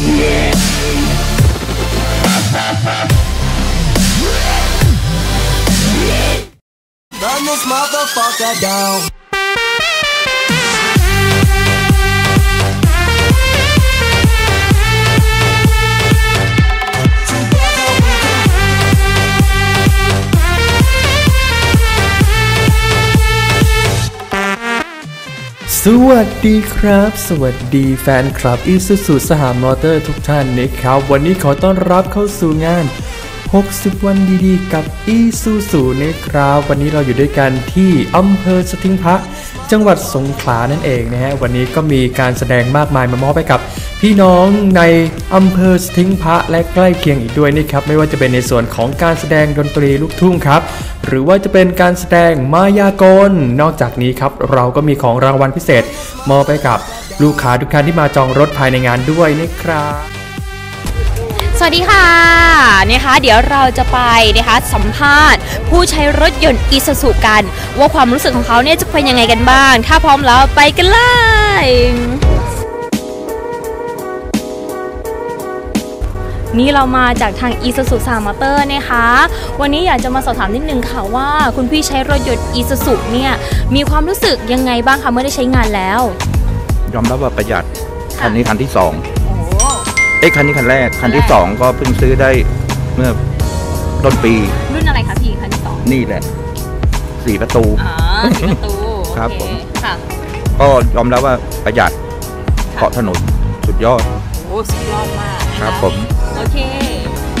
Burn this motherfucker down. สวัสดีครับ สวัสดีแฟนคลับอีซูซูสหามอเตอร์ทุกท่านนะครับ วันนี้ขอต้อนรับเข้าสู่งาน 60 วันดีๆ กับอีซูซูนะครับ วันนี้เราอยู่ด้วยกันที่อำเภอสทิงพระจังหวัดสงขลานั่นเองนะฮะ วันนี้ก็มีการแสดงมากมายมามอบให้กับพี่น้องในอำเภอสทิงพระและใกล้เคียงอีกด้วยนะครับ ไม่ว่าจะเป็นในส่วนของการแสดงดนตรีลูกทุ่งครับ หรือว่าจะเป็นการแสดงมายากล นอกจากนี้ครับเราก็มีของรางวัลพิเศษมอบไปกับลูกค้าทุกท่านที่มาจองรถภายในงานด้วยนะครับ สวัสดีค่ะนะคะเดี๋ยวเราจะไปนะคะสัมภาษณ์ ผู้ใช้รถยนต์อีซูซูกัน ว่าความรู้สึกของเขาเนี่ยจะเป็นยังไงกันบ้าง ถ้าพร้อมแล้วไปกันเลยนี่เรามาจากทาง i s u z u s a m o t o r นะคะ วันนี้อยากจะมาสอบถามนิดนึงค่ะว่า คุณพี่ใช้รถยนต์ i s u z u เนี่ยมีความรู้สึกยังไงบ้างคะเมื่อได้ใช้งานแล้ว ยอมรับว่าประหยัดคันนี้คันที่สอง เอ้ยคันนี้คันแรก คันที่คันแรกสองก็เพิ่งซื้อได้เมื่อต้นปี รุ่นอะไรคะพี่คันที่สองนี่แหละสี่ประตู อ๋อสีประตูครับโอผมค่ะ ก็ยอมรับว่าประหยัดเกาะถนนสุดยอดโอ้สุดยอดมากนะะครับผม โอเค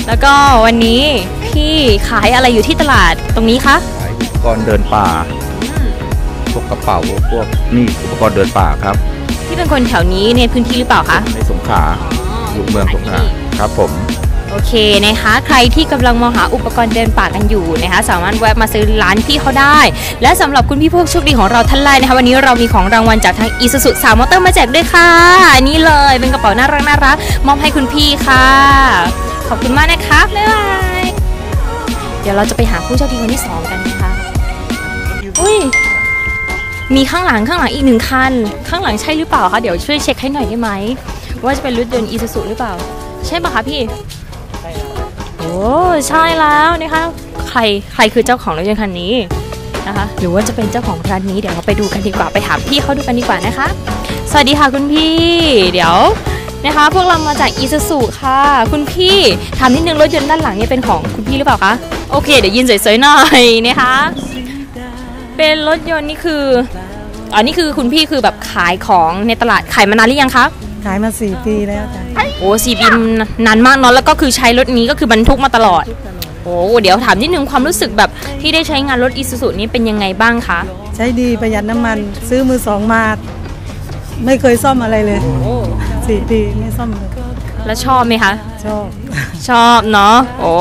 แล้วก็วันนี้พี่ขายอะไรอยู่ที่ตลาดตรงนี้คะขายอุปกรณ์เดินป่าพวกกระเป๋าพวกนี่อุปกรณ์เดินป่าครับ พี่เป็นคนแถวนี้ในพื้นที่หรือเปล่าคะในสงขลาอ ยู่เมืองสงขลาครับผม โอเคนะคะ ใครที่กำลังมองหาอุปกรณ์เดินป่ากันอยู่นะคะ สามารถแวะมาซื้อร้านพี่เขาได้ และสำหรับคุณพี่ผู้โชคดีของเราท่านแรกนะคะ วันนี้เรามีของรางวัลจากทางอีซูซูสามมอเตอร์มาแจกด้วยค่ะนนี่เลยเป็นกระเป๋าน่ารักน่ารักมอบให้คุณพี่ค่ะ ขอบคุณมากนะคะบ๊ายบายเดี๋ยวเราจะไปหาผู้โชคดีคนที่สองกันนะคะอุ้ยมีข้างหลังข้างหลังอีกหนึ่งคัน ข้างหลังใช่หรือเปล่าคะเดี๋ยวช่วยเช็คให้หน่อยได้ไหม ว่าจะเป็นรถยนต์อีซูซูหรือเปล่า ใช่ปะคะพี่โอ้ใช่แล้วนะคะใครใครคือเจ้าของรถยนต์คันนี้นะคะหรือว่าจะเป็นเจ้าของร้านนี้เดี๋ยวเราไปดูกันดีกว่าไปถามพี่เขาดูกันดีกว่านะคะ สวัสดีค่ะคุณพี่ เดี๋ยวนะคะ พวกเรามาจากอีซูซูค่ะ คุณพี่ถามนิดนึงรถยนต์ด้านหลังเนี่ยเป็นของคุณพี่หรือเปล่าคะโอเค เดี๋ยวยินสวยๆหน่อยนะคะ เป็นรถยนต์นี่คืออ๋อนี่คือคุณพี่คือแบบขายของในตลาดขายมานานหรือยังคะ ขายมาสี่ปีแล้วจ้ะโอ้สี่ปีนานมากเนาะแล้วก็คือใช้รถนี้ก็คือบรรทุกมาตลอด โอ้เดี๋ยวถามนิดนึงความรู้สึกแบบที่ได้ใช้งานรถอีซูซูนี้เป็นยังไงบ้างคะ ใช้ดีประหยัดน้ำมันซื้อมือสองมา ไม่เคยซ่อมอะไรเลยสี่ปีไม่ซ่อมเลย แล้วชอบไหมคะ ชอบ ชอบเนาะ โอ้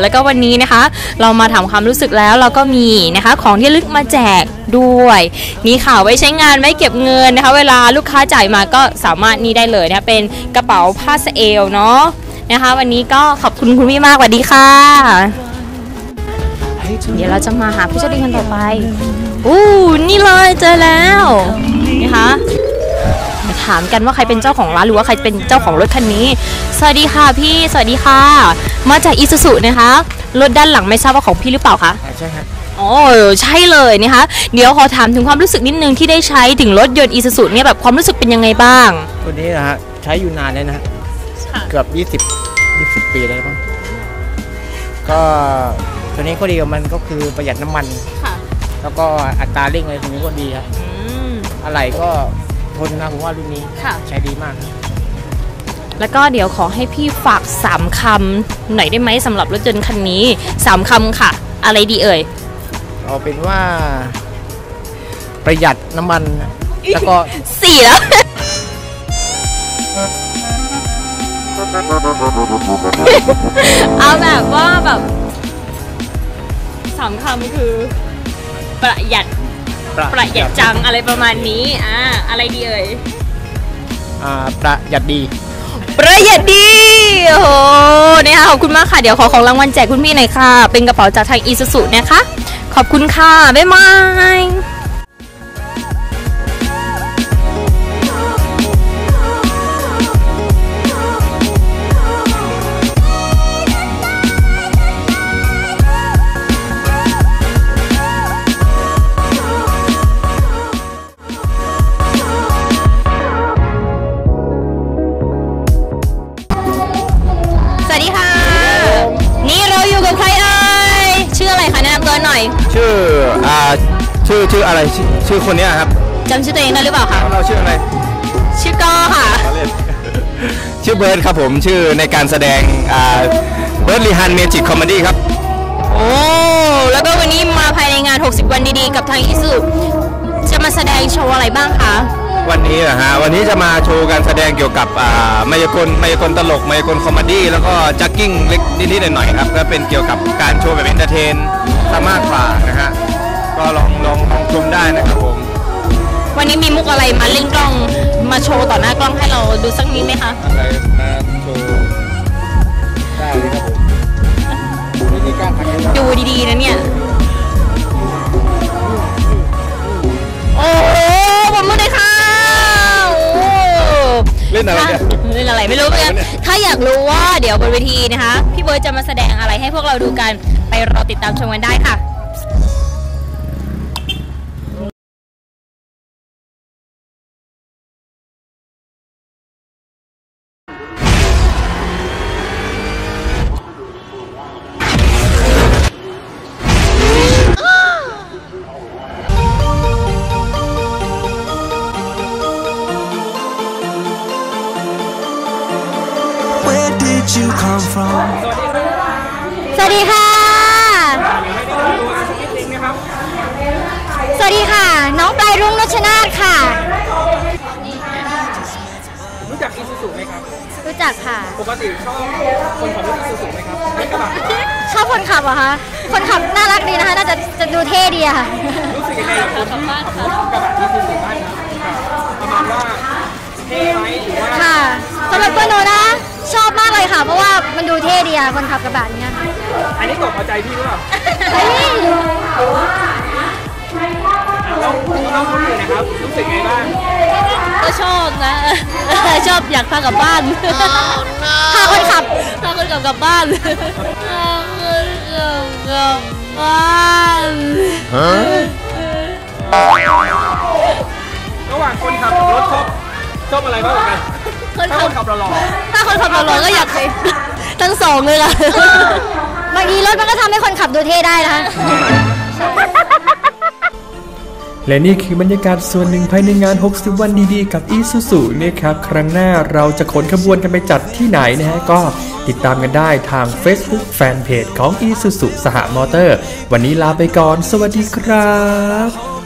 แล้วก็วันนี้นะคะ เรามาถามความรู้สึกแล้วเราก็มีนะคะ ของที่ระลึกมาแจกด้วยนี่ค่ะไว้ใช้งานไม่เก็บเงินนะคะ เวลาลูกค้าจ่ายมาก็สามารถนี่ได้เลยนะคะ เป็นกระเป๋าผ้าสะเอลเนาะนะคะ วันนี้ก็ขอบคุณคุณพี่มากสวัสดีค่ะ เดี๋ยวเราจะมาหาผู้โชคดีคนต่อไปอู้นี่เลยเจอแล้วนะคะมา ถามกันว่าใครเป็นเจ้าของร้านหรือว่าใครเป็นเจ้าของรถคันนี้ สวัสดีค่ะพี่ สวัสดีค่ะ มาจากอีซูซูนะคะ รถด้านหลังไม่ทราบว่าของพี่หรือเปล่าคะ ใช่ครับอ๋อใช่เลยนะคะ เดี๋ยวขอถามถึงความรู้สึกนิดนึงที่ได้ใช้ถึงรถยนต์อีซูซูเนี่ยแบบความรู้สึกเป็นยังไงบ้างตัวนี้นะฮะใช้อยู่นานแล้วนะฮะเกือบ 20 20 ปีแล้วมั้งก็ตัวนี้ก็ดีกับมันก็คือประหยัดน้ำมันค่ะแล้วก็อัตราเร่งอะไรตรงนี้ก็ดีครับอืมอะไรก็ ทนนะผมว่ารุ่นนี้ค่ะ ใช้ดีมากครับแล้วก็เดี๋ยวขอให้พี่ฝากสามคำหน่อยได้ไหมสำหรับรถยนต์คันนี้สามคำค่ะ อะไรดีเอ่ย เอาเป็นว่า ประหยัดน้ำมันแล้วก็ สี่แล้ว เอาแบบว่าแบบสามคำคือ ประหยัด ประหยัดจังอะไรประมาณนี้อ่าอะไรดีเอ่ยอ่าประหยัดดี ประหยัดดีโอ้โหเนี่ยค่ะขอบคุณมากค่ะ เดี๋ยวขอของรางวัลแจกคุณพี่หน่อยค่ะ เป็นกระเป๋าจากทางอีซูซูนะคะ ขอบคุณค่ะ บ๊ายบาย น่อย ชื่ออ่าชื่อชื่ออะไรชื่อชื่อคนเนี้ยครับจำชื่อตัวเองได้หรือเปล่าคะเราชื่ออะไรชื่อก็ค่ะ ชื่อเบิร์ดครับผมชื่อในการแสดงอ่าเบิร์ดลีฮันเมจิกคอมเมดี้ครับ โอ้แล้วก็วันนี้มาภายในงาน 60 วันดีๆ กับทางอิสุจะมาแสดงโชว์อะไรบ้างคะ วันนี้นะฮะวันนี้จะมาโชว์การแสดงเกี่ยวกับอ่ามายากลมายากลตลกมายากลคอมเมดี้แล้วก็จักกิ้งเล็กนิดๆหน่อยๆครับก็เป็นเกี่ยวกับการโชว์แบบเอนเตอร์เทนซะมากกว่านะฮะก็ลองลองลองชมได้นะครับผม วันนี้มีมุกอะไรมาเล่นกล้องมาโชว์ต่อหน้ากล้องให้เราดูสักนิดไหมคะ อะไรมาโชว์ได้เลยครับผมวิธีการทำดูดีๆนะเนี่ย เล่นอะไรเนี่ยเล่นอะไรไม่รู้เหมือนกันถ้าอยากรู้ว่าเดี๋ยวบนเวทีนะคะ พี่เบิร์ดจะมาแสดงอะไรให้พวกเราดูกันไปรอติดตามชมกันได้ค่ะ come from? สวัสดีค่ะ สวัสดีค่ะ น้องปลายรุ่งนชนาธค่ะ รู้จักอีซูซูไหมครับ รู้จักค่ะ ปกติชอบคนขับรถอีซูซูไหมครับรถกระบะชอบคนขับเหรอคะ คนขับน่ารักดีนะคะ น่าจะจะดูเท่ดีอะค่ะ รู้สึกยังไงกับคนขับรถกระบะอีซูซูบ้างครับประมาณว่าเท่ไหมหรือว่าค่ะสำหรับตัวหนูนะ ชอบมากเลยค่ะ เพราะว่ามันดูเท่ดีอะคนขับกระบะเนี้ยค่ะอันนี้ตกเอาใจพี่หรือเปล่าเฮ้ยแล้วน้องคนอื่นนะครับรู้สึกไงบ้างก็ชอบนะ ชอบอยากพากลับบ้านพาคนขับพาคนกลับกลับบ้านพาคนกลับกลับบ้านระหว่างคนขับกับรถชอบชอบอะไรบ้างกว่ากัน คนถ้าขัคบนขับหล่อถ้าคนขับรถก็อยากให้ทั้งสองเลยล่ะบางทีรถมันก็ทำให้คนขับดูเท่ได้นะคะและนี่คือบรรยากาศส่วนหนึ่งภายในงาน 60 วันดีๆ กับอีซูซูนะครับ ครั้งหน้าเราจะขนขบวนกันไปจัดที่ไหนนะฮะ ก็ติดตามกันได้ทาง Facebook Fanpage ของ i s u z u สหมอเตอร์ วันนี้ลาไปก่อน สวัสดีครับ Said